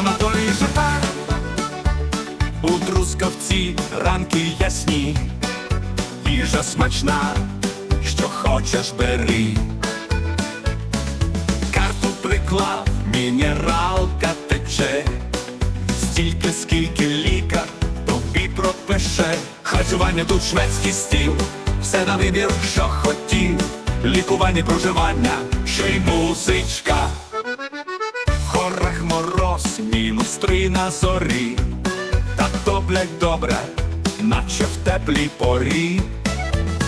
санаторії жита. У трускавці ранки ясні, їжа смачна, що хочеш бери. Карту приклав, мінералка тече, стільки, скільки лікар тобі пропише. Харчування тут шведський стіл, все на вибір, що хотів. Лікування, проживання, ще й музичка. Мінус на зорі. Та топлять добре, наче в теплій порі.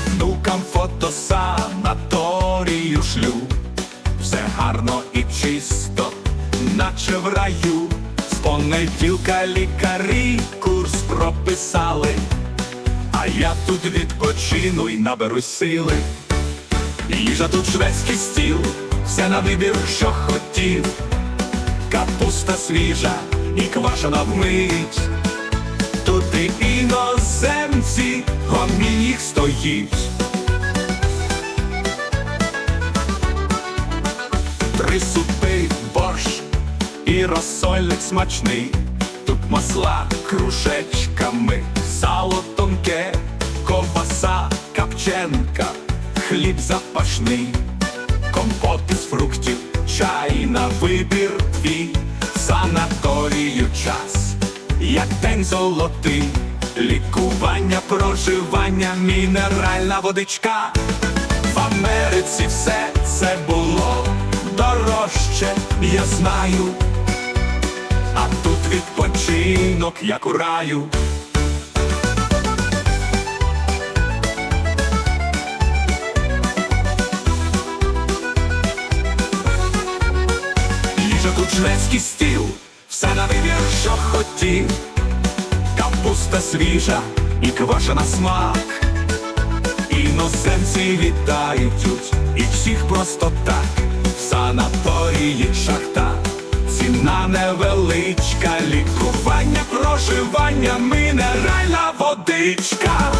Внукам фото санаторію шлю. Все гарно і чисто, наче в раю. З понеділка лікарі курс прописали. А я тут відпочину і наберусь сили. Їжа тут шведський стіл, все на вибір, що хотів. Капуста свіжа і квашена вмить. Тут і іноземці, гомін їх стоїть. Три супи, борщ і розсольник смачний. Тут масла кружечками, сало тонке, ковбаса капченка, хліб запашний, компот із фруктів, чай на вибір твій, санаторію час, як день золотий, лікування, проживання, мінеральна водичка. В Америці все це було дорожче, я знаю, а тут відпочинок, як у раю. Тут шведський стіл, все на вибір, що хотів. Капуста свіжа і квашена смак. Іноземці вітають і всіх просто так. В санаторії шахта, ціна невеличка, лікування, проживання, мінеральна водичка.